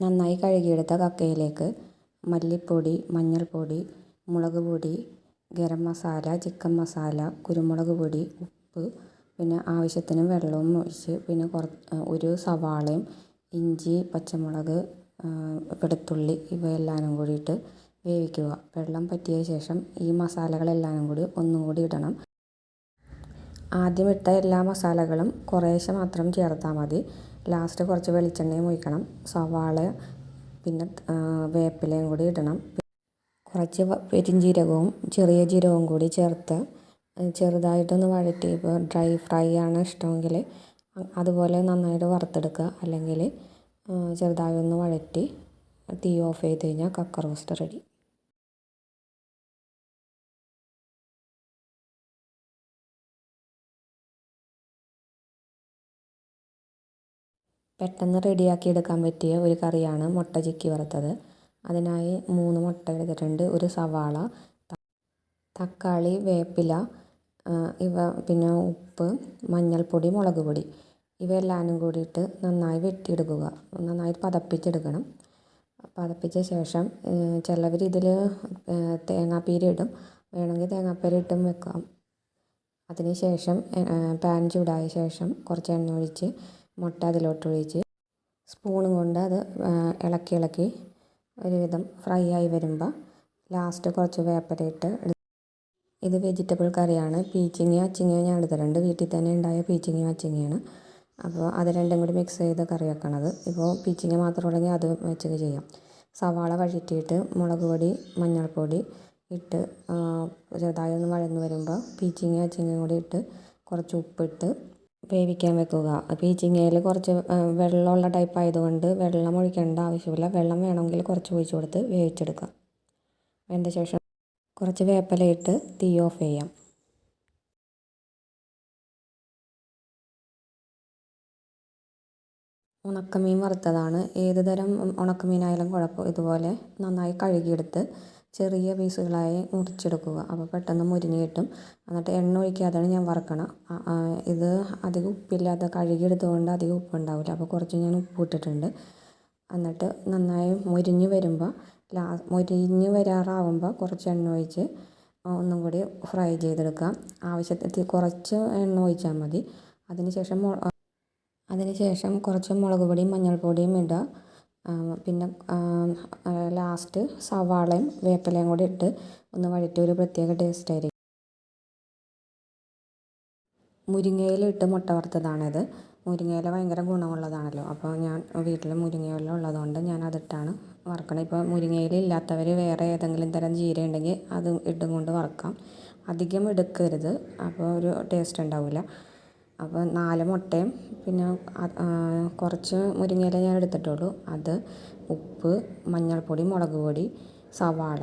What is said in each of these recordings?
നന്നായി കഴുകിയെടുത്ത കക്കയിലേക്ക് മല്ലിപ്പൊടി മഞ്ഞൾപ്പൊടി മുളക് പൊടി ഗരം മസാല ചിക്കൻ മസാല കുരുമുളക് പൊടി ഉപ്പ് പിന്നെ ആവശ്യത്തിന് വെള്ളവും ഒഴിച്ച് പിന്നെ കുറ ഒരു സവാളയും ഇഞ്ചി പച്ചമുളക് വെളുത്തുള്ളി ഇവയെല്ലാനും കൂടിയിട്ട് വേവിക്കുക. വെള്ളം പറ്റിയ ശേഷം ഈ മസാലകളെല്ലാനും കൂടി ഒന്നും കൂടി ഇടണം. ആദ്യം ഇട്ട എല്ലാ മസാലകളും കുറേശ്ശെ മാത്രം ചേർത്താൽ മതി. ലാസ്റ്റ് കുറച്ച് വെളിച്ചെണ്ണയും ഒഴിക്കണം. സവാള പിന്നെ വേപ്പിലയും കൂടി ഇടണം. കുറച്ച് പെരുംജീരകവും ചെറിയ ജീരകവും കൂടി ചേർത്ത് ചെറുതായിട്ടൊന്ന് വഴറ്റി ഇപ്പോൾ ഡ്രൈ ഫ്രൈ ആണ് ഇഷ്ടമെങ്കിൽ അതുപോലെ നന്നായിട്ട് വറുത്തെടുക്കുക. അല്ലെങ്കിൽ ചെറുതായി ഒന്ന് വഴറ്റി തീ ഓഫ് ചെയ്ത് കഴിഞ്ഞാൽ കക്ക റോസ്റ്റ് റെഡി പെട്ടെന്ന് റെഡിയാക്കി എടുക്കാൻ പറ്റിയ ഒരു കറിയാണ് മുട്ട ചിക്കി വറുത്തത്. അതിനായി മൂന്ന് മുട്ട എടുത്തിട്ടുണ്ട് ഒരു സവാള തക്കാളി വേപ്പില ഇവ പിന്നെ ഉപ്പ് മഞ്ഞൾപ്പൊടി മുളക് പൊടി. ഇവയെല്ലാനും കൂടിയിട്ട് നന്നായി വെട്ടിയെടുക്കുക. നന്നായി പതപ്പിച്ചെടുക്കണം. പതപ്പിച്ച ശേഷം ചിലവർ ഇതിൽ തേങ്ങാപ്പീര ഇടും. വേണമെങ്കിൽ തേങ്ങാപ്പീര ഇട്ടും വെക്കാം. അതിന് ശേഷം പാൻ ചൂടായ ശേഷം കുറച്ച് എണ്ണ ഒഴിച്ച് മുട്ട അതിലോട്ട് ഒഴിച്ച് സ്പൂണും കൊണ്ട് അത് ഇളക്കി ഇളക്കി ഒരുവിധം ഫ്രൈ ആയി വരുമ്പോൾ ലാസ്റ്റ് കുറച്ച് വേപ്പരയിട്ട് ഇത് വെജിറ്റബിൾ കറിയാണ്. പീച്ചിങ്ങ അച്ചിങ്ങ ഞാൻ എടുത്തിട്ടുണ്ട് വീട്ടിൽ തന്നെ ഉണ്ടായ പീച്ചിങ്ങ അച്ചിങ്ങയാണ് അപ്പോൾ അത് രണ്ടും കൂടി മിക്സ് ചെയ്ത് കറി വെക്കണത്. ഇപ്പോൾ പീച്ചിങ്ങ മാത്രം ഉണ്ടെങ്കിൽ അത് വെച്ചൊക്കെ ചെയ്യാം. സവാള വഴറ്റിയിട്ട് മുളക് പൊടി മഞ്ഞൾപ്പൊടി ഇട്ട് ചെറുതായി ഒന്ന് വഴന്ന് വരുമ്പോൾ പീച്ചിങ്ങ അച്ചിങ്ങയും കൂടി ഇട്ട് കുറച്ച് ഉപ്പിട്ട് വേവിക്കാൻ വെക്കുക. പീച്ചിങ്ങയിൽ കുറച്ച് വെള്ളമുള്ള ടൈപ്പ് ആയതുകൊണ്ട് വെള്ളം ഒഴിക്കേണ്ട ആവശ്യമില്ല. വെള്ളം വേണമെങ്കിൽ കുറച്ച് ഒഴിച്ച് കൊടുത്ത് വേവിച്ചെടുക്കുക. അതിന്റെ ശേഷം കുറച്ച് വേപ്പലയിട്ട് തീ ഓഫ് ചെയ്യാം. ഉണക്കമീൻ വറുത്തതാണ്. ഏത് തരം ഉണക്കമീനായാലും കുഴപ്പം ഇതുപോലെ നന്നായി കഴുകിയെടുത്ത് ചെറിയ പീസുകളായി മുറിച്ചെടുക്കുക. അപ്പോൾ പെട്ടെന്ന് മുരിഞ്ഞ് കിട്ടും. എന്നിട്ട് എണ്ണ ഒഴിക്കാതെയാണ് ഞാൻ വറുക്കണം. ഇത് അധികം ഉപ്പില്ലാത്ത കഴുകിയെടുത്തതുകൊണ്ട് അധികം ഉപ്പുണ്ടാവില്ല അപ്പോൾ കുറച്ച് ഞാൻ ഉപ്പ് ഇട്ടിട്ടുണ്ട്. എന്നിട്ട് നന്നായി മുരിഞ്ഞ് വരുമ്പോൾ ലാ മുരിഞ്ഞ് വരാറാവുമ്പോൾ കുറച്ച് എണ്ണ ഒഴിച്ച് ഒന്നും കൂടി ഫ്രൈ ചെയ്തെടുക്കാം ആവശ്യത്തിൽ കുറച്ച് എണ്ണ ഒഴിച്ചാൽ മതി. അതിന് ശേഷം അതിന് ശേഷം കുറച്ച് മുളക് പൊടിയും മഞ്ഞൾപ്പൊടിയും ഇടുക. പിന്നെ ലാസ്റ്റ് സവാളയും വേപ്പിലയും കൂടി ഇട്ട് ഒന്ന് വഴറ്റി ഒരു പ്രത്യേക ടേസ്റ്റ് ആയിരിക്കും. മുരിങ്ങയിലിട്ട് മുട്ട വറുത്തതാണിത്. മുരിങ്ങയില ഭയങ്കര ഗുണമുള്ളതാണല്ലോ. അപ്പോൾ ഞാൻ വീട്ടിൽ മുരിങ്ങയില ഉള്ളതുകൊണ്ട് ഞാൻ അതിട്ടാണ് വറുക്കണത്. ഇപ്പോൾ മുരിങ്ങയില ഇല്ലാത്തവർ വേറെ ഏതെങ്കിലും തരം ജീര ഉണ്ടെങ്കിൽ അത് ഇട്ടും കൊണ്ട് വറുക്കാം. അധികം എടുക്കരുത്. അപ്പോൾ ഒരു ടേസ്റ്റ് ഉണ്ടാവില്ല അപ്പോൾ നാല് മുട്ടയും പിന്നെ കുറച്ച് മുരിങ്ങയില ഞാൻ എടുത്തിട്ടുള്ളൂ. അത് ഉപ്പ് മഞ്ഞൾപ്പൊടി മുളക് പൊടി സവാള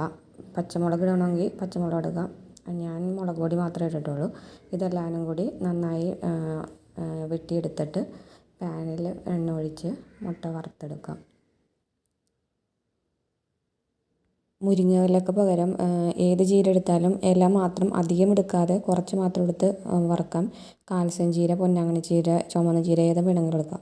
പച്ചമുളക് ഇടണമെങ്കിൽ പച്ചമുളക് ഇടുക. ഞാൻ മുളക് പൊടി മാത്രമേ ഇട്ടിട്ടുള്ളൂ. ഇതെല്ലാവരും കൂടി നന്നായി വെട്ടിയെടുത്തിട്ട് പാനിൽ എണ്ണ ഒഴിച്ച് മുട്ട വറുത്തെടുക്കാം. മുരിങ്ങയിലക്ക് പകരം ഏത് ചീര എടുത്താലും ഇല മാത്രം അധികം എടുക്കാതെ കുറച്ച് മാത്രം എടുത്ത് വറുക്കാം. കാൽസ്യം ചീര പൊന്നാങ്കണ്ണി ചീര ചുമന്ന ചീര ഏത് വേണമെങ്കിലും എടുക്കാം.